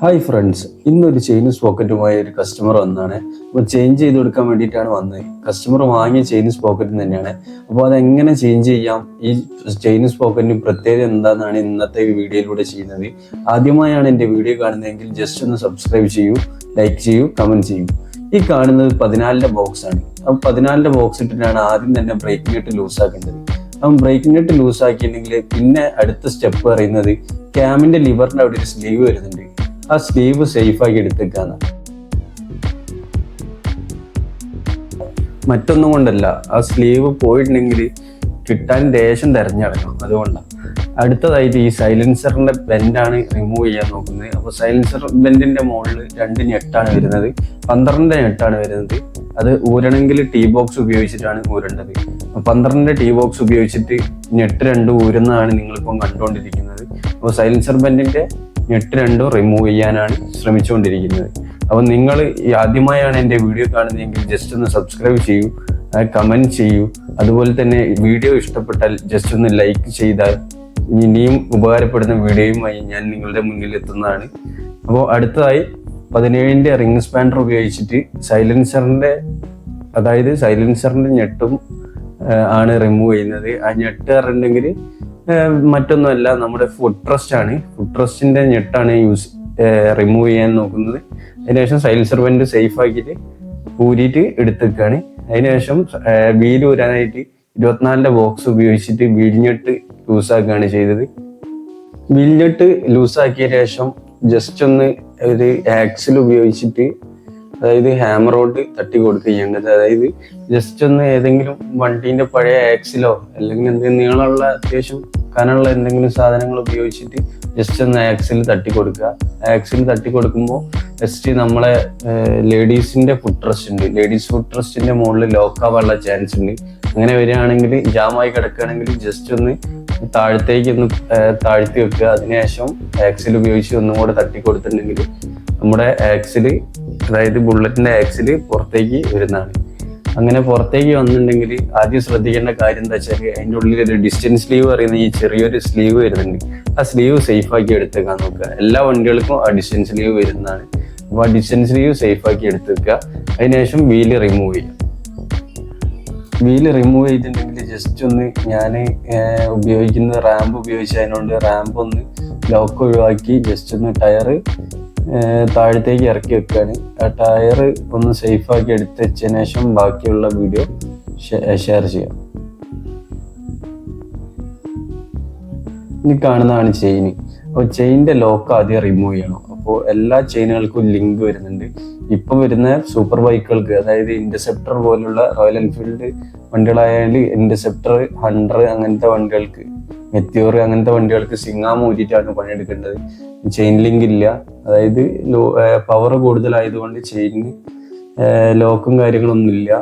Hi friends ഇന്നൊരു chains പോക്കറ്റുമായി ഒരു കസ്റ്റമർ വന്നാണ് അപ്പോൾ ചേഞ്ച് ചെയ്ത് കൊടുക്കാൻ വേണ്ടിയിട്ടാണ് വന്നത്. കസ്റ്റമർ വാങ്ങിയ ചെയിൻസ് പോക്കറ്റ് തന്നെയാണ്. അപ്പോൾ അതെങ്ങനെ ചേഞ്ച് ചെയ്യാം? ഈ ചെയിൻസ് പോക്കറ്റിന് പ്രത്യേകത എന്താണെന്നാണ് ഇന്നത്തെ വീഡിയോയിലൂടെ ചെയ്യുന്നത്. ആദ്യമായാണ് എന്റെ വീഡിയോ കാണുന്നതെങ്കിൽ ജസ്റ്റ് ഒന്ന് സബ്സ്ക്രൈബ് ചെയ്യൂ ലൈക്ക് ചെയ്യൂ കമന്റ് ചെയ്യൂ. ഈ കാണുന്നത് പതിനാലിന്റെ ബോക്സ് ആണ്. അപ്പോൾ പതിനാലിന്റെ ബോക്സ് ഇട്ടിട്ടാണ് ആദ്യം തന്നെ ബ്രേക്ക് നെറ്റ് ലൂസ് ആക്കേണ്ടത്. അപ്പം ബ്രേക്ക് നെറ്റ് ലൂസ് ആക്കിയിട്ടുണ്ടെങ്കിൽ പിന്നെ അടുത്ത സ്റ്റെപ്പ് പറയുന്നത് ക്യാമിന്റെ ലിവറിന്റെ അവിടെ ഒരു സ്ലീവ് വരുന്നുണ്ട്. ആ സ്ലീവ് സേഫ് ആക്കി എടുത്തേക്കാന്ന്. മറ്റൊന്നും കൊണ്ടല്ല. ആ സ്ലീവ് പോയിട്ടുണ്ടെങ്കിൽ കിട്ടാൻ ദേശം തെരഞ്ഞെടുക്കണം. അതുകൊണ്ടാണ് അടുത്തതായിട്ട് ഈ സൈലൻസറിന്റെ ബെൻഡാണ് റിമൂവ് ചെയ്യാൻ നോക്കുന്നത്. അപ്പോൾ സൈലൻസർ ബെൻഡിന്റെ മുകളിൽ രണ്ട് ഞെട്ടാണ് വരുന്നത്. പന്ത്രണ്ട് ഞെട്ടാണ് വരുന്നത്. അത് ഊരണമെങ്കിൽ ടീ ബോക്സ് ഉപയോഗിച്ചിട്ടാണ് ഊരേണ്ടത്. പന്ത്രണ്ട് ടീ ബോക്സ് ഉപയോഗിച്ചിട്ട് ഞെട്ട് രണ്ട് ഊരുന്നതാണ് നിങ്ങളിപ്പം കണ്ടുകൊണ്ടിരിക്കുന്നത്. അപ്പോൾ സൈലൻസർ ബെൻഡിന്റെ ഞെട്ട് രണ്ടും റിമൂവ് ചെയ്യാനാണ് ശ്രമിച്ചുകൊണ്ടിരിക്കുന്നത്. അപ്പോൾ നിങ്ങൾ ആദ്യമായാണ് എന്റെ വീഡിയോ കാണുന്നതെങ്കിൽ ജസ്റ്റ് ഒന്ന് സബ്സ്ക്രൈബ് ചെയ്യൂ കമന്റ് ചെയ്യൂ. അതുപോലെ തന്നെ വീഡിയോ ഇഷ്ടപ്പെട്ടാൽ ജസ്റ്റ് ഒന്ന് ലൈക്ക് ചെയ്താൽ ഇനിയും ഉപകാരപ്പെടുന്ന വീഡിയോയുമായി ഞാൻ നിങ്ങളുടെ മുന്നിൽ എത്തുന്നതാണ്. അപ്പോൾ അടുത്തതായി പതിനേഴിന്റെ റിംഗ് സ്പാൻഡർ ഉപയോഗിച്ചിട്ട് സൈലൻസറിന്റെ അതായത് സൈലൻസറിന്റെ ഞെട്ടും ആണ് റിമൂവ് ചെയ്യുന്നത്. ആ ഞെട്ട് പറഞ്ഞിട്ടുണ്ടെങ്കിൽ മറ്റൊന്നുമല്ല നമ്മുടെ ഫുഡ് ട്രസ്റ്റ് ആണ്. ഫുഡ് ട്രസ്റ്റിന്റെ ഞെട്ടാണ് യൂസ് റിമൂവ് ചെയ്യാൻ നോക്കുന്നത്. അതിനുശേഷം സൈൽ വെന്റ് സേഫ് ആക്കിയിട്ട് ഊരിയിട്ട് എടുത്തേക്കാണ് അതിനുശേഷം വീൽ ഊരാനായിട്ട് ഇരുപത്തിനാലിന്റെ ബോക്സ് ഉപയോഗിച്ചിട്ട് വീൽഞ്ഞെട്ട് ലൂസാക്കുകയാണ് ചെയ്തത്. വീൽഞ്ഞെട്ട് ലൂസാക്കിയ ശേഷം ജസ്റ്റ് ഒന്ന് ഒരു ആക്സിൽ ഉപയോഗിച്ചിട്ട് അതായത് ഹാമറോട്ട് തട്ടി കൊടുക്കുക ചെയ്യേണ്ടത് അതായത് ജസ്റ്റ് ഒന്ന് ഏതെങ്കിലും വണ്ടീന്റെ പഴയ ആക്സിലോ അല്ലെങ്കിൽ എന്തെങ്കിലും നീളമുള്ള അത്യാവശ്യം കനമുള്ള എന്തെങ്കിലും സാധനങ്ങൾ ഉപയോഗിച്ചിട്ട് ജസ്റ്റ് ഒന്ന് ആക്സിൽ തട്ടി കൊടുക്കുക. ആക്സിൽ തട്ടി കൊടുക്കുമ്പോൾ ജസ്റ്റ് നമ്മളെ ലേഡീസിന്റെ ഫുഡ് ട്രസ്റ്റ് ഉണ്ട്. ലേഡീസ് ഫുഡ് ട്രസ്റ്റിന്റെ മുകളിൽ ലോക്ക് ആവാനുള്ള ചാൻസ് ഉണ്ട്. അങ്ങനെ വരികയാണെങ്കിൽ ജാമായി കിടക്കുകയാണെങ്കിൽ ജസ്റ്റ് ഒന്ന് താഴത്തേക്ക് ഒന്ന് താഴ്ത്തി വെക്കുക. അതിനുശേഷം ആക്സിൽ ഉപയോഗിച്ച് ഒന്നും കൂടെ തട്ടി കൊടുത്തിട്ടുണ്ടെങ്കിൽ നമ്മുടെ ആക്സിൽ അതായത് ബുള്ളറ്റിന്റെ ആക്സിൽ പുറത്തേക്ക് വരുന്നതാണ്. അങ്ങനെ പുറത്തേക്ക് വന്നിട്ടുണ്ടെങ്കിൽ ആദ്യം ശ്രദ്ധിക്കേണ്ട കാര്യം എന്താ വെച്ചാൽ അതിന്റെ ഉള്ളിൽ ഒരു ഡിസ്റ്റൻസ് സ്ലീവ് പറയുന്ന ഈ ചെറിയൊരു സ്ലീവ് വരുന്നുണ്ട്. ആ സ്ലീവ് സേഫ് ആക്കി എടുത്തേക്കാൻ നോക്കുക. എല്ലാ വണ്ടികൾക്കും ആ ഡിസ്റ്റൻസ് സ്ലീവ് വരുന്നതാണ്. അപ്പോൾ ആ ഡിസ്റ്റൻസ് സ്ലീവ് സേഫ് ആക്കി എടുത്ത് വെക്കുക അതിനുശേഷം വീൽ റിമൂവ് ചെയ്യുക. വീൽ റിമൂവ് ചെയ്തിട്ടുണ്ടെങ്കിൽ ജസ്റ്റ് ഒന്ന് ഞാൻ ഉപയോഗിക്കുന്ന റാമ്പ് ഉപയോഗിച്ച് അതിനോണ്ട് റാമ്പ് ഒന്ന് ലോക്ക് ഒഴിവാക്കി ജസ്റ്റ് ഒന്ന് ടയർ താഴത്തേക്ക് ഇറക്കി വെക്കുകയാണ് ആ ടയർ ഒന്ന് സേഫ് ആക്കി എടുത്ത് വെച്ചതിന് ശേഷം ബാക്കിയുള്ള വീഡിയോ ഷെയർ ചെയ്യാം. ഇനി കാണുന്നതാണ് ചെയിൻ അപ്പോൾ ചെയിന്റെ ലോക്ക് ആദ്യം റിമൂവ് ചെയ്യണം. അപ്പോൾ എല്ലാ ചെയിനുകൾക്കും ലിങ്ക് വരുന്നുണ്ട്. ഇപ്പൊ വരുന്ന സൂപ്പർ ബൈക്കുകൾക്ക് അതായത് ഇന്റർസെപ്റ്റർ പോലുള്ള റോയൽ എൻഫീൽഡ് വണ്ടികളായാലും ഇന്റർസെപ്റ്റർ ഹൺഡ്രഡ് അങ്ങനത്തെ വണ്ടികൾക്ക് മെത്യോർ അങ്ങനത്തെ വണ്ടികൾക്ക് സിങ്ങാമ ഊരിയിട്ടാണ് പണിയെടുക്കേണ്ടത്. ചെയിൻ ലിങ്ക് ഇല്ല. അതായത് പവർ കൂടുതലായതുകൊണ്ട് ചെയിന് ലോക്കും കാര്യങ്ങളൊന്നും ഇല്ല.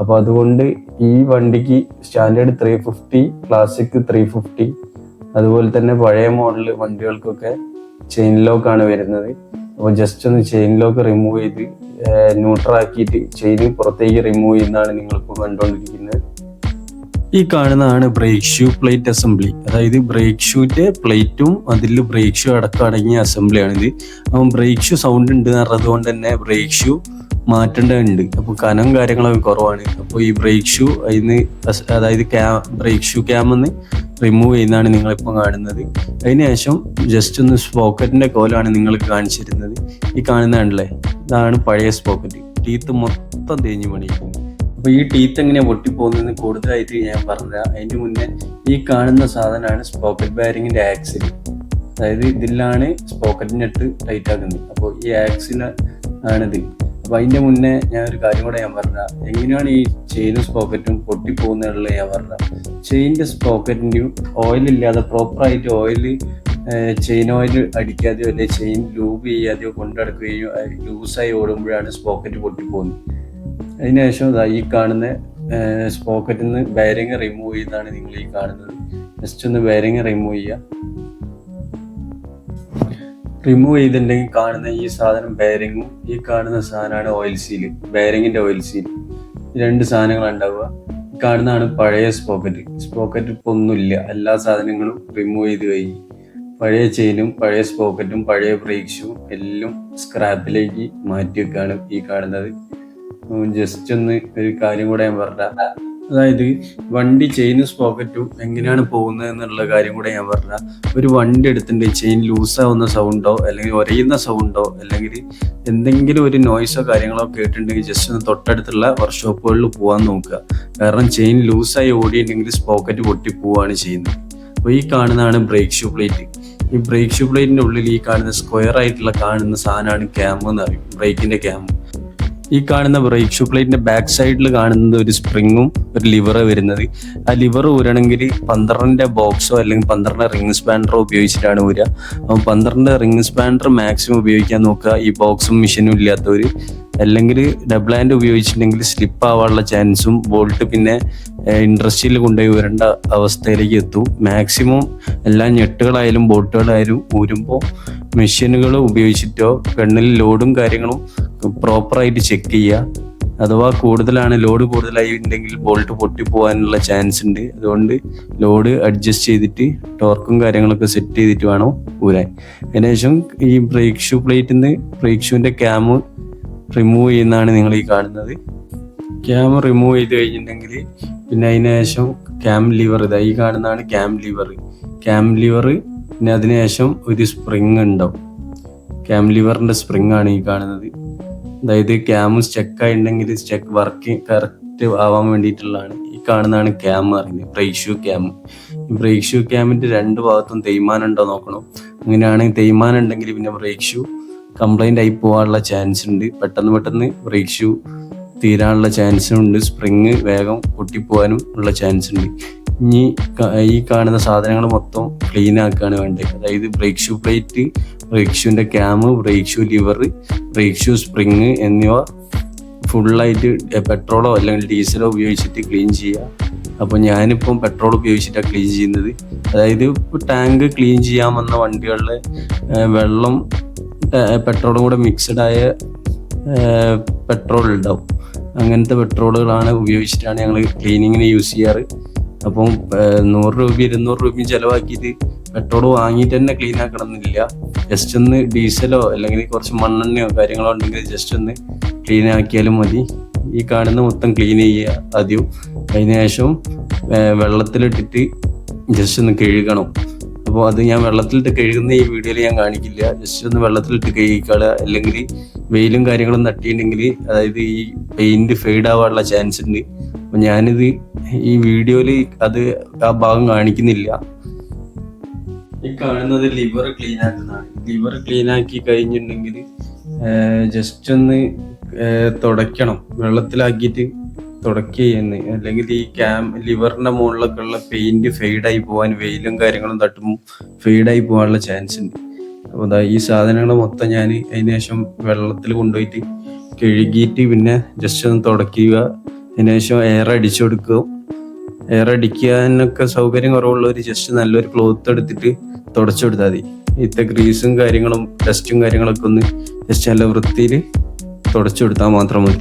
അപ്പൊ അതുകൊണ്ട് ഈ വണ്ടിക്ക് Standard three fifty Classic three fifty അതുപോലെ തന്നെ പഴയ മോഡൽ വണ്ടികൾക്കൊക്കെ ചെയിൻ ലോക്ക് ആണ് വരുന്നത്. അപ്പോൾ ജസ്റ്റ് ഒന്ന് ചെയിൻ ലോക്ക് റിമൂവ് ചെയ്ത് ന്യൂട്രൽ ആക്കിയിട്ട് ചെയിൻ പുറത്തേക്ക് റിമൂവ് ചെയ്യുന്നതാണ് നിങ്ങളിപ്പോൾ കണ്ടുകൊണ്ടിരിക്കുന്നത് ഈ കാണുന്നതാണ് ബ്രേക്ക് ഷൂ പ്ലേറ്റ് അസംബ്ലി അതായത് ബ്രേക്ക് ഷൂന്റെ പ്ലേറ്റും അതിൽ ബ്രേക്ക് ഷൂ അടക്കം അടങ്ങിയ ഇത്. അപ്പം ബ്രേക്ക് ഷൂ സൗണ്ട് ഉണ്ട് എന്ന് പറഞ്ഞതുകൊണ്ട് തന്നെ ബ്രേക്ക് ഷൂ മാറ്റേണ്ടതുണ്ട്. അപ്പോൾ കനം കാര്യങ്ങളൊക്കെ കുറവാണ്. അപ്പോൾ ഈ ബ്രേക്ക് ഷൂ അതിന് അതായത് ക്യാ ബ്രേക്ക് ഷൂ ക്യാമെന്ന് റിമൂവ് ചെയ്യുന്നതാണ് നിങ്ങളിപ്പോൾ കാണുന്നത്. അതിനുശേഷം ജസ്റ്റ് ഒന്ന് സ്പോക്കറ്റിന്റെ കോലാണ് നിങ്ങൾ കാണിച്ചിരുന്നത്. ഈ കാണുന്നതാണല്ലേ? ഇതാണ് പഴയ സ്പോക്കറ്റ് ടീത്ത് മൊത്തം തേഞ്ഞു പണിയിരിക്കുന്നു അപ്പൊ ഈ ടീത്ത് എങ്ങനെയാ പൊട്ടിപ്പോകുന്നതെന്ന് കൂടുതലായിട്ട് ഞാൻ പറഞ്ഞുതരാം. അതിന്റെ മുന്നേ ഈ കാണുന്ന സാധനമാണ് സ്പോക്കറ്റ് ബാരിങ്ങിന്റെ ആക്സിൽ അതായത് ഇതിലാണ് സ്പോക്കറ്റ് നെട്ട് ടൈറ്റ് ആക്കുന്നത്. അപ്പോൾ ഈ ആക്സിൽ ആണിത്. അപ്പൊ അതിന്റെ മുന്നേ ഞാൻ ഒരു കാര്യം കൂടെ ഞാൻ പറഞ്ഞ എങ്ങനെയാണ് ഈ ചെയിനും സ്പോക്കറ്റും പൊട്ടിപ്പോകുന്നതുള്ള ഞാൻ പറഞ്ഞ ചെയിന്റെ സ്പോക്കറ്റിന്റെയും ഓയിൽ ഇല്ലാതെ പ്രോപ്പറായിട്ട് ഓയിൽ ചെയിൻ ഓയിൽ അടിക്കാതെയോ അല്ലെങ്കിൽ ചെയിൻ ലൂബ് ചെയ്യാതെയോ കൊണ്ടടക്കുകയോ ലൂസായി ഓടുമ്പോഴാണ് സ്പോക്കറ്റ് പൊട്ടിപ്പോകുന്നത്. അതിനുശേഷം ഈ കാണുന്ന സ്പോക്കറ്റിൽ നിന്ന് ബാരിങ് റിമൂവ് ചെയ്താണ് നിങ്ങൾ ഈ കാണുന്നത്. ജസ്റ്റ് ഒന്ന് ബാരിങ് റിമൂവ് ചെയ്യുക റിമൂവ് ചെയ്തിട്ടുണ്ടെങ്കിൽ കാണുന്ന ഈ സാധനം ബെയറിങ്ങും ഈ കാണുന്ന സാധനമാണ് ഓയിൽ സീൽ ബാരിങ്ങിന്റെ ഓയിൽ സീൽ രണ്ട് സാധനങ്ങൾ ഉണ്ടാവുക. കാണുന്നതാണ് പഴയ സ്പോക്കറ്റ്. സ്പോക്കറ്റ് ഇപ്പൊ ഒന്നുമില്ല. എല്ലാ സാധനങ്ങളും റിമൂവ് ചെയ്ത് കഴിഞ്ഞു. പഴയ ചെയിനും പഴയ സ്പോക്കറ്റും പഴയ ബ്രേക്ക് ഷൂ എല്ലാം സ്ക്രാപ്പിലേക്ക് മാറ്റി വെക്കാണ് ഈ കാണുന്നത്. ജസ്റ്റ് ഒന്ന് ഒരു കാര്യം കൂടെ ഞാൻ പറഞ്ഞ. അതായത് വണ്ടി ചെയിനും സ്പോക്കറ്റും എങ്ങനെയാണ് പോകുന്നത് എന്നുള്ള കാര്യം കൂടെ ഞാൻ പറഞ്ഞ. ഒരു വണ്ടി എടുത്തിട്ട് ചെയിൻ ലൂസാവുന്ന സൗണ്ടോ അല്ലെങ്കിൽ ഒരയുന്ന സൗണ്ടോ അല്ലെങ്കിൽ എന്തെങ്കിലും ഒരു നോയ്സോ കാര്യങ്ങളോ കേട്ടിട്ടുണ്ടെങ്കിൽ ജസ്റ്റ് ഒന്ന് തൊട്ടടുത്തുള്ള വർക്ക്ഷോപ്പുകളിൽ പോകാൻ നോക്കുക. കാരണം ചെയിൻ ലൂസായി ഓടിയിട്ടുണ്ടെങ്കിൽ സ്പോക്കറ്റ് പൊട്ടി പോവുകയാണ് ചെയ്യുന്നത്. അപ്പോൾ ഈ കാണുന്നതാണ് ബ്രേക്ക് ഷൂ പ്ലേറ്റ് ഈ ബ്രേക്ക് ഷൂ പ്ലേറ്റിന്റെ ഉള്ളിൽ ഈ കാണുന്ന സ്ക്വയർ ആയിട്ടുള്ള കാണുന്ന സാധനമാണ് ക്യാമ്പ് എന്ന് പറയും. ബ്രേക്കിന്റെ ക്യാം ഈ കാണുന്ന ബ്രേക്ക് ഷൂ പ്ലേറ്റിന്റെ ബാക്ക് സൈഡിൽ കാണുന്നത് ഒരു സ്പ്രിങ്ങും ഒരു ലിവറ് വരുന്നത്. ആ ലിവർ ഊരണമെങ്കിൽ പന്ത്രണ്ടിന്റെ ബോക്സോ അല്ലെങ്കിൽ പന്ത്രണ്ട് റിംഗ് സ്പാൻഡറോ ഉപയോഗിച്ചിട്ടാണ് ഊരുക അപ്പം പന്ത്രണ്ട് റിംഗ് സ്പാൻഡർ മാക്സിമം ഉപയോഗിക്കാൻ നോക്കുക. ഈ ബോക്സും മെഷീനും ഇല്ലാത്തവർ അല്ലെങ്കിൽ ഡബിൾ ഹാൻഡ് ഉപയോഗിച്ചിട്ടുണ്ടെങ്കിൽ സ്ലിപ്പ് ആവാനുള്ള ചാൻസും ബോൾട്ട് പിന്നെ ഇൻഡസ്ട്രിയിൽ കൊണ്ടുപോയി വരേണ്ട അവസ്ഥയിലേക്ക് എത്തും. മാക്സിമം എല്ലാ ഞെട്ടുകളായാലും ബോട്ടുകളായാലും ഊരുമ്പോൾ മെഷീനുകൾ ഉപയോഗിച്ചിട്ടോ ഗണ്ണിൽ ലോഡും കാര്യങ്ങളും പ്രോപ്പറായിട്ട് ചെക്ക് ചെയ്യുക അഥവാ കൂടുതലാണ് ലോഡ് കൂടുതലായി ഉണ്ടെങ്കിൽ ബോൾട്ട് പൊട്ടിപ്പോകാനുള്ള ചാൻസ് ഉണ്ട്. അതുകൊണ്ട് ലോഡ് അഡ്ജസ്റ്റ് ചെയ്തിട്ട് ടോർക്കും കാര്യങ്ങളൊക്കെ സെറ്റ് ചെയ്തിട്ട് വേണം ഊരാൻ. അതിനുശേഷം ഈ ബ്രേക്ക് ഷൂ പ്ലേറ്റിൽ നിന്ന് ബ്രേക്ക് ഷൂവിന്റെ ക്യാമ് റിമൂവ് ചെയ്യുന്നതാണ് നിങ്ങൾ ഈ കാണുന്നത്. ക്യാം റിമൂവ് ചെയ്ത് കഴിഞ്ഞിട്ടുണ്ടെങ്കിൽ പിന്നെ അതിന് ശേഷം ക്യാം ലിവർ ഈ കാണുന്നതാണ് ക്യാം ലിവർ ക്യാം ലിവർ പിന്നെ അതിനുശേഷം ഒരു സ്പ്രിങ് ഉണ്ടാവും. ക്യാം ലിവറിന്റെ സ്പ്രിങ് ആണ് ഈ കാണുന്നത്. അതായത് ക്യാം സ്റ്റെക്ക് ആയിട്ടുണ്ടെങ്കിൽ സ്റ്റെക്ക് വർക്ക് കറക്റ്റ് ആവാൻ വേണ്ടിയിട്ടുള്ളതാണ്. ഈ കാണുന്നതാണ് ക്യാം പറയുന്നത്. ബ്രേക്ക് ഷൂ ക്യാം ബ്രേക്ക് രണ്ട് ഭാഗത്തും തേയ്മാനം ഉണ്ടോ നോക്കണം? അങ്ങനെയാണെങ്കിൽ തേയ്മാനം ഉണ്ടെങ്കിൽ പിന്നെ ബ്രേക്ക് കംപ്ലൈന്റ് ആയി പോകാനുള്ള ചാൻസ് ഉണ്ട്. പെട്ടെന്ന് പെട്ടെന്ന് ബ്രേക്ക് ഷൂ തീരാനുള്ള ചാൻസും ഉണ്ട്. സ്പ്രിങ് വേഗം പൊട്ടിപ്പോവാനും ഉള്ള ചാൻസ് ഉണ്ട്. ഇനി ഈ കാണുന്ന സാധനങ്ങൾ മൊത്തം ക്ലീൻ ആക്കുകയാണ് വേണ്ടത്. അതായത് brake shoe plate brake ഷൂവിന്റെ cam brake shoe lever brake shoe spring എന്നിവ ഫുള്ളായിട്ട് പെട്രോളോ അല്ലെങ്കിൽ ഡീസലോ ഉപയോഗിച്ചിട്ട് ക്ലീൻ ചെയ്യുക. അപ്പോൾ ഞാനിപ്പം പെട്രോൾ ഉപയോഗിച്ചിട്ടാണ് ക്ലീൻ ചെയ്യുന്നത്. അതായത് ടാങ്ക് ക്ലീൻ ചെയ്യാമെന്ന വണ്ടികളിലെ വെള്ളം പെട്രോളും കൂടെ മിക്സഡായ പെട്രോൾ ഉണ്ടാവും. അങ്ങനത്തെ പെട്രോളുകളാണ് ഉപയോഗിച്ചിട്ടാണ് ഞങ്ങൾ ക്ലീനിങ്ങിന് യൂസ് ചെയ്യാറ്. അപ്പം നൂറ് രൂപ ഇരുന്നൂറ് രൂപയും ചിലവാക്കിയിട്ട് പെട്രോൾ വാങ്ങിയിട്ട് തന്നെ ക്ലീൻ ആക്കണം എന്നില്ല ജസ്റ്റ് ഒന്ന് ഡീസലോ അല്ലെങ്കിൽ കുറച്ച് മണ്ണെണ്ണയോ കാര്യങ്ങളോ ഉണ്ടെങ്കിൽ ജസ്റ്റ് ഒന്ന് ക്ലീൻ ആക്കിയാലും മതി. ഈ കാണുന്ന മൊത്തം ക്ലീൻ ചെയ്യുക ആദ്യം. അതിന് ശേഷം വെള്ളത്തിലിട്ടിട്ട് ജസ്റ്റ് ഒന്ന് കഴുകണം. അപ്പോൾ അത് ഞാൻ വെള്ളത്തിലിട്ട് കഴുകുന്ന ഈ വീഡിയോയിൽ ഞാൻ കാണിക്കില്ല. ജസ്റ്റ് ഒന്ന് വെള്ളത്തിലിട്ട് കഴുകിക്കാളുക. അല്ലെങ്കിൽ വെയിലും കാര്യങ്ങളും തട്ടിയിട്ടുണ്ടെങ്കിൽ അതായത് ഈ പെയിന്റ് ഫെയ്ഡ് ആവാനുള്ള ചാൻസ് ഉണ്ട്. ഞാനിത് ഈ വീഡിയോയിൽ അത് ആ ഭാഗം കാണിക്കുന്നില്ല. ഈ കാണുന്നത് ലിവർ ക്ലീൻ ആക്കുന്നതാണ്. ലിവർ ക്ലീൻ ആക്കി കഴിഞ്ഞിട്ടുണ്ടെങ്കിൽ ജസ്റ്റ് ഒന്ന് തുടയ്ക്കണം. വെള്ളത്തിലാക്കിയിട്ട് തുടക്കുകയെന്ന് അല്ലെങ്കിൽ ഈ ക്യാം ലിവറിന്റെ മുകളിലൊക്കെ ഉള്ള പെയിന്റ് ഫെയ്ഡായി പോകാൻ വെയിലും കാര്യങ്ങളും തട്ടുമ്പോൾ ഫെയ്ഡായി പോകാനുള്ള ചാൻസ് ഉണ്ട്. അപ്പോൾ അതാ ഈ സാധനങ്ങൾ മൊത്തം ഞാൻ അതിന് ശേഷം വെള്ളത്തിൽ കൊണ്ടുപോയിട്ട് കഴുകിയിട്ട് പിന്നെ ജസ്റ്റ് ഒന്ന് തുടയ്ക്കുക. അതിന് ശേഷം എയർ അടിച്ചു കൊടുക്കും. എയർ അടിക്കാനൊക്കെ സൗകര്യം ഒരു ജസ്റ്റ് നല്ലൊരു ക്ലോത്ത് എടുത്തിട്ട് തുടച്ചു കൊടുത്താൽ മതി. ഇത്തെ ഗ്രീസും കാര്യങ്ങളും ഡസ്റ്റും കാര്യങ്ങളൊക്കെ ഒന്ന് ജസ്റ്റ് നല്ല വൃത്തിയിൽ തുടച്ചു കൊടുത്താൽ മാത്രം മതി.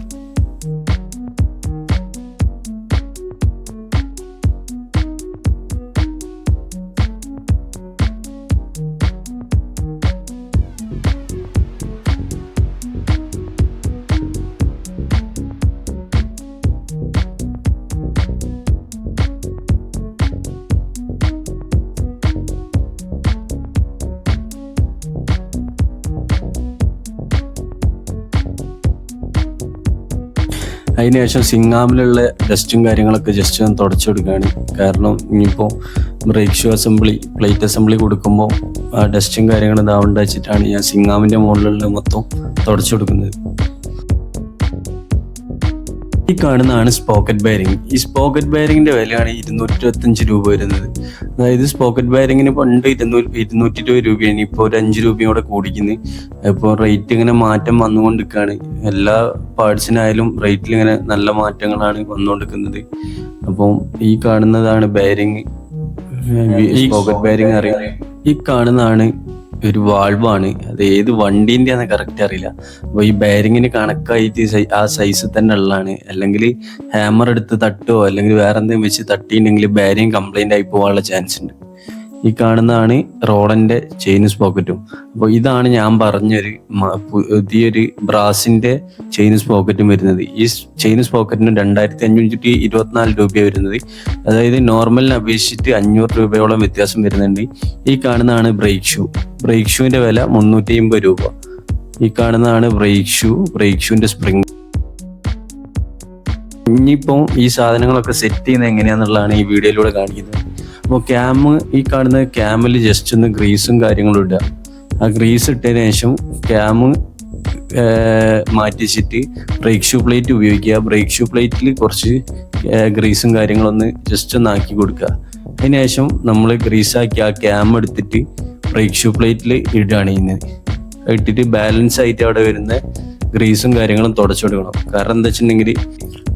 അതിനുശേഷം സിംഗാമിലുള്ള ഡസ്റ്റും കാര്യങ്ങളൊക്കെ ജസ്റ്റ് ഞാൻ തുടച്ചു കൊടുക്കുകയാണ് കാരണം ഇനിയിപ്പോൾ brake shoe assembly plate assembly കൊടുക്കുമ്പോൾ ആ ഡസ്റ്റും കാര്യങ്ങളും ഇതാവേണ്ട വെച്ചിട്ടാണ് ഞാൻ സിംഗാമിന്റെ മുകളിലുള്ള മൊത്തം തുടച്ചു കൊടുക്കുന്നത് ഈ കാണുന്നതാണ് സ്പോക്കറ്റ് ബെയറിംഗ് ഈ സ്പോക്കറ്റ് ബെയറിംഗിന്റെ വിലയാണ് ഇരുന്നൂറ്റി ഇരുപത്തഞ്ച് രൂപ വരുന്നത്. അതായത് സ്പോക്കറ്റ് ബെയറിംഗിന് പണ്ട് ഇരുന്നൂറ്റി ഇരുന്നൂറ്റി ഇരുപത് രൂപയാണ് ഇപ്പോൾ ഒരു അഞ്ച് രൂപയും കൂടെ കൂടിക്കുന്നത് ഇപ്പോൾ റേറ്റ് ഇങ്ങനെ മാറ്റം വന്നുകൊണ്ടിരിക്കുകയാണ്. എല്ലാ പാർട്സിനായാലും റേറ്റിൽ ഇങ്ങനെ നല്ല മാറ്റങ്ങളാണ് വന്നുകൊണ്ടിരിക്കുന്നത്. അപ്പം ഈ കാണുന്നതാണ് ബെയറിംഗ് സ്പോക്കറ്റ് ബെയറിംഗ് അറിയാം. ഈ കാണുന്നതാണ് ഒരു വാൾവാണ്. അത് ഏത് വണ്ടീന്റെ ആണ് കറക്റ്റ് അറിയില്ല. അപ്പോൾ ഈ ബാരിങ്ങിന് കണക്കായിട്ട് ആ സൈസ് തന്നെ ഉള്ളതാണ്. അല്ലെങ്കിൽ ഹാമർ എടുത്ത് തട്ടോ അല്ലെങ്കിൽ വേറെ എന്തെങ്കിലും വെച്ച് തട്ടിയിട്ടുണ്ടെങ്കിൽ ബാരിങ് കംപ്ലൈന്റ് ആയി പോകാനുള്ള ചാൻസ് ഉണ്ട്. ഈ കാണുന്നതാണ് റോഡന്റെ ചെയിൻ സ്പോക്കറ്റും. അപ്പോൾ ഇതാണ് ഞാൻ പറഞ്ഞൊരു പുതിയൊരു ബ്രാസിന്റെ ചെയിൻ സ്പോക്കറ്റും വരുന്നത്. ഈ ചെയിൻ പോക്കറ്റിന് രണ്ടായിരത്തി അഞ്ഞൂറ്റി ഇരുപത്തിനാല് രൂപയാണ് വരുന്നത്. അതായത് നോർമലിനെ അപേക്ഷിച്ചിട്ട് അഞ്ഞൂറ് രൂപയോളം വ്യത്യാസം വരുന്നുണ്ട്. ഈ കാണുന്നതാണ് ബ്രേക്ക് ഷൂ ബ്രേക്ക് ഷൂവിന്റെ വില മുന്നൂറ്റി അമ്പത് രൂപ. ഈ കാണുന്നതാണ് ബ്രേക്ക് ഷൂ ബ്രേക്ക് ഷൂവിന്റെ സ്പ്രിങ് ഇനിയിപ്പം ഈ സാധനങ്ങളൊക്കെ സെറ്റ് ചെയ്യുന്നത് എങ്ങനെയാണെന്നുള്ളതാണ് ഈ വീഡിയോയിലൂടെ കാണിക്കുന്നത്. അപ്പോൾ ക്യാമ് ഈ കാണുന്ന ക്യാമിൽ ജസ്റ്റ് ഒന്ന് ഗ്രീസും കാര്യങ്ങളും ഇടുക. ആ ഗ്രീസ് ഇട്ടതിന് ശേഷം ക്യാമ് മാറ്റിച്ചിട്ട് ബ്രേക്ക് ഷൂ പ്ലേറ്റ് ഉപയോഗിക്കുക. ബ്രേക്ക് ഷൂ പ്ലേറ്റിൽ കുറച്ച് ഗ്രീസും കാര്യങ്ങളൊന്ന് ജസ്റ്റ് ഒന്ന് ആക്കി കൊടുക്കുക. അതിന് ശേഷം നമ്മൾ ഗ്രീസാക്കി ആ ക്യാം എടുത്തിട്ട് ബ്രേക്ക് ഷൂ പ്ലേറ്റിൽ ഇടുകയാണ് ചെയ്യുന്നത്. ഇട്ടിട്ട് ബാലൻസ് ആയിട്ട് അവിടെ വരുന്ന ഗ്രീസും കാര്യങ്ങളും തുടച്ചു കൊടുക്കണം. കാരണം എന്താ വെച്ചിട്ടുണ്ടെങ്കിൽ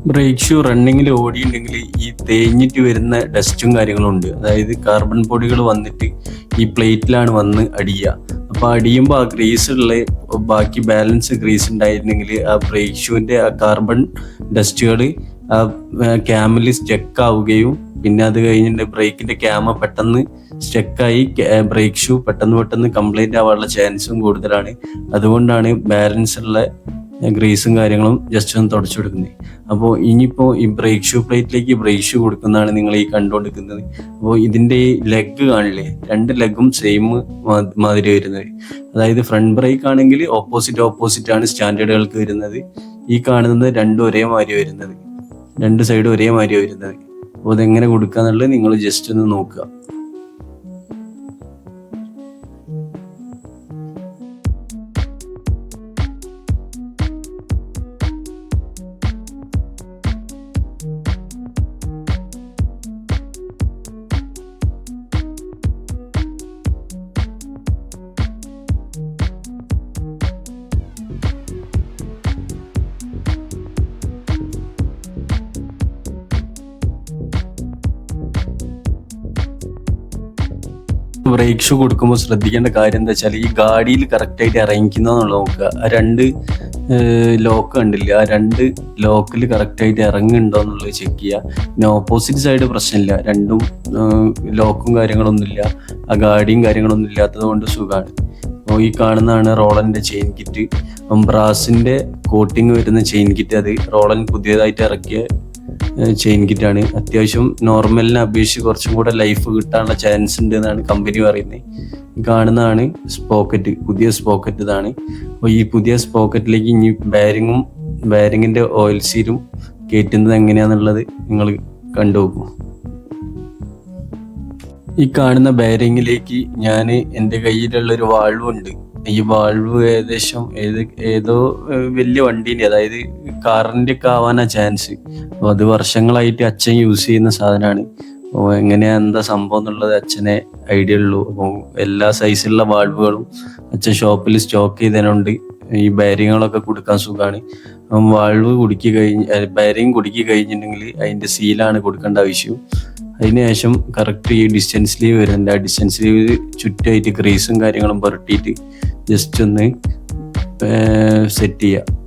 ബ്രേക്ക് ഷൂ റണ്ണിങ്ങിൽ ഓടിയിട്ടുണ്ടെങ്കിൽ ഈ തേഞ്ഞിട്ട് വരുന്ന ഡസ്റ്റും കാര്യങ്ങളും ഉണ്ട് അതായത് കാർബൺ പൊടികൾ വന്നിട്ട് ഈ പ്ലേറ്റിലാണ് വന്ന് അടിയുക അപ്പോൾ അടിയുമ്പോൾ ആ ഗ്രീസുള്ള ബാക്കി ബാലൻസ് ഗ്രീസ് ഉണ്ടായിരുന്നെങ്കിൽ ആ ബ്രേക്ക് ഷൂവിന്റെ ആ കാർബൺ ഡസ്റ്റുകൾ ആ ക്യാമിൽ സ്റ്റക്ക് ആവുകയും പിന്നെ അത് കഴിഞ്ഞിട്ട് ബ്രേക്കിന്റെ ക്യാമ പെട്ടെന്ന് സ്റ്റക്കായി ബ്രേക്ക് ഷൂ പെട്ടെന്ന് പെട്ടെന്ന് കംപ്ലൈന്റ് ആവാനുള്ള ചാൻസും കൂടുതലാണ്. അതുകൊണ്ടാണ് ബാലൻസ് ഉള്ള ഗ്രീസും കാര്യങ്ങളും ജസ്റ്റ് ഒന്ന് തുടച്ചു കൊടുക്കുന്നത് അപ്പോൾ ഇനിയിപ്പോൾ ഈ ബ്രേക്ക് ഷൂ പ്ലേറ്റിലേക്ക് ബ്രേക്ക് ഷൂ കൊടുക്കുന്നതാണ് നിങ്ങൾ ഈ കണ്ടുകൊണ്ടിരിക്കുന്നത്. അപ്പോൾ ഇതിന്റെ ലെഗ് കാണില്ലേ? രണ്ട് ലെഗും സെയിം മാതിരി വരുന്നത്. അതായത് ഫ്രണ്ട് ബ്രേക്ക് ആണെങ്കിൽ ഓപ്പോസിറ്റ് ഓപ്പോസിറ്റ് ആണ് സ്റ്റാൻഡേർഡുകൾക്ക് വരുന്നത്. ഈ കാണുന്നത് രണ്ടും ഒരേ മാതിരി വരുന്നത്. രണ്ട് സൈഡും ഒരേ മാതിരി വരുന്നത്. അപ്പോൾ അതെങ്ങനെ കൊടുക്കുക എന്നുള്ളത് നിങ്ങൾ ജസ്റ്റ് ഒന്ന് നോക്കുക. ബ്രേക്ക് ഷൂ കൊടുക്കുമ്പോൾ ശ്രദ്ധിക്കേണ്ട കാര്യം എന്താ വെച്ചാൽ ഈ ഗാഡിയിൽ കറക്റ്റായിട്ട് ഇറങ്ങിക്കുന്നതെന്നുള്ള നോക്കുക. ആ രണ്ട് ലോക്ക് കണ്ടില്ല? ആ രണ്ട് ലോക്കിൽ കറക്റ്റായിട്ട് ഇറങ്ങുന്നുണ്ടോ എന്നുള്ളത് ചെക്ക് ചെയ്യുക. പിന്നെ ഓപ്പോസിറ്റ് സൈഡ് പ്രശ്നമില്ല. രണ്ടും ലോക്കും കാര്യങ്ങളൊന്നുമില്ല. ആ ഗാഡിയും കാര്യങ്ങളൊന്നും ഇല്ലാത്തത് കൊണ്ട് സുഖമാണ്. അപ്പോൾ ഈ കാണുന്നതാണ് റോളന്റെ ചെയിൻ കിറ്റ് ബ്രാസിന്റെ കോട്ടിങ് വരുന്ന ചെയിൻ കിറ്റ് അത് റോളൻ പുതിയതായിട്ട് ഇറക്കിയ ചെയിൻ കിറ്റാണ്. അത്യാവശ്യം നോർമലിനെ അപേക്ഷിച്ച് കുറച്ചും കൂടെ ലൈഫ് കിട്ടാനുള്ള ചാൻസ് ഉണ്ട് എന്നാണ് കമ്പനി പറയുന്നത് കാണുന്നതാണ് സ്പോക്കറ്റ് പുതിയ സ്പോക്കറ്റ് ഇതാണ്. അപ്പോൾ ഈ പുതിയ സ്പോക്കറ്റിലേക്ക് ഇനി ബാരിങ്ങും ബാരിങ്ങിന്റെ ഓയിൽ സീലും കയറ്റുന്നത് എങ്ങനെയാന്നുള്ളത് നിങ്ങൾ കണ്ടുപോകും ഈ കാണുന്ന ബാരിങ്ങിലേക്ക് ഞാൻ എന്റെ കയ്യിലുള്ള ഒരു വാൾവ് ഉണ്ട്. ഈ വാൾവ് ഏകദേശം ഏത് ഏതോ വലിയ വണ്ടീന്റെ അതായത് കാറിന്റെ ഒക്കെ ആവാനാ ചാൻസ്. അപ്പോൾ അത് വർഷങ്ങളായിട്ട് അച്ഛൻ യൂസ് ചെയ്യുന്ന സാധനമാണ് അപ്പോൾ എങ്ങനെയാ എന്താ സംഭവം എന്നുള്ളത് അച്ഛനെ ഐഡിയ ഉള്ളൂ. അപ്പോൾ എല്ലാ സൈസിലുള്ള വാൾവുകളും അച്ഛൻ ഷോപ്പിൽ സ്റ്റോക്ക് ചെയ്തതിനുണ്ട്. ഈ ബാരിങ്ങുകളൊക്കെ കൊടുക്കാൻ സുഖമാണ് അപ്പം വാൾവ് കുടുക്കി കഴിഞ്ഞ് ബാരിങ് കുടുക്കി കഴിഞ്ഞിട്ടുണ്ടെങ്കിൽ അതിന്റെ സീലാണ് കൊടുക്കേണ്ട ആവശ്യം. അതിനുശേഷം കറക്റ്റ് ഈ ഡിസ്റ്റൻസ് ലീവ് വരുന്നുണ്ട് ആ ഡിസ്റ്റൻസ് ലീവ് ചുറ്റുമായിട്ട് ക്രീസും കാര്യങ്ങളും പുരട്ടിയിട്ട് ജസ്റ്റ് ഒന്ന് സെറ്റ് ചെയ്യുക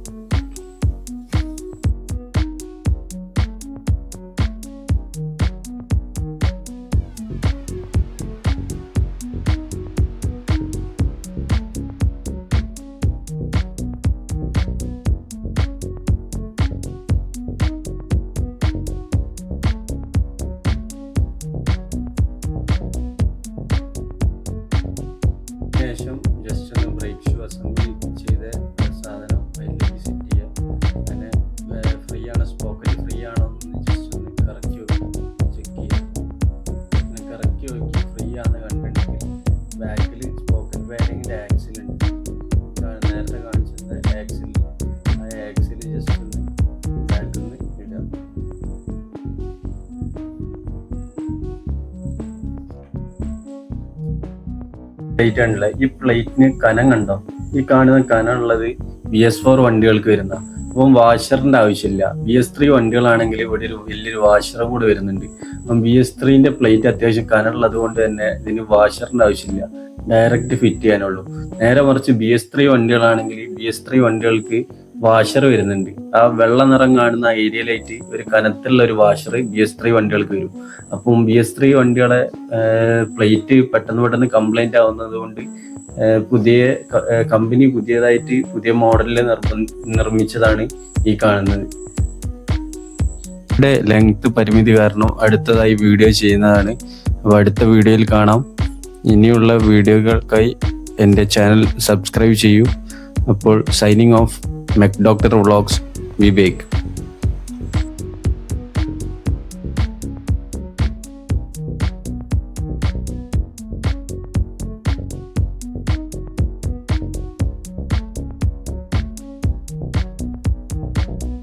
പ്ലേറ്റ് ആണുള്ളത് ഈ പ്ലേറ്റിന് കനം കണ്ടോ? ഈ കാണുന്ന കനം ഉള്ളത് ബി എസ് ഫോർ വണ്ടികൾക്ക് വരുന്ന. അപ്പം വാഷറിന്റെ ആവശ്യമില്ല. ബി എസ് ത്രീ വണ്ടികളാണെങ്കിൽ ഇവിടെ ഒരു വലിയൊരു വാഷർ കൂടെ വരുന്നുണ്ട്. അപ്പം ബി എസ് ത്രീന്റെ പ്ലേറ്റ് അത്യാവശ്യം കനമുള്ളത് കൊണ്ട് തന്നെ ഇതിന് വാഷറിന്റെ ആവശ്യമില്ല. ഡയറക്റ്റ് ഫിറ്റ് ചെയ്യാനുള്ളൂ. നേരെ മറിച്ച് ബി എസ് ത്രീ വണ്ടികളാണെങ്കിൽ ബി എസ് ത്രീ വണ്ടികൾക്ക് വാഷർ വരുന്നുണ്ട്. ആ വെള്ള നിറം കാണുന്ന ഏരിയയിലായിട്ട് ഒരു കനത്തുള്ള ഒരു വാഷർ ബി എസ് ത്രീ വണ്ടികൾക്ക് വരും. അപ്പം ബി എസ് ത്രീ വണ്ടികളെ പ്ലേറ്റ് പെട്ടെന്ന് പെട്ടെന്ന് കംപ്ലൈന്റ് ആവുന്നത് കൊണ്ട് പുതിയ കമ്പനി പുതിയതായിട്ട് പുതിയ മോഡലിൽ നിർമ്മിച്ചതാണ് ഈ കാണുന്നത്. ഇവിടെ ലെങ്ത് പരിമിതി കാരണം അടുത്തതായി വീഡിയോ ചെയ്യുന്നതാണ്. അപ്പോൾ അടുത്ത വീഡിയോയിൽ കാണാം. ഇനിയുള്ള വീഡിയോകൾക്കായി എന്റെ ചാനൽ സബ്സ്ക്രൈബ് ചെയ്യൂ. അപ്പോൾ signing off Mac doctor vlogs Vivek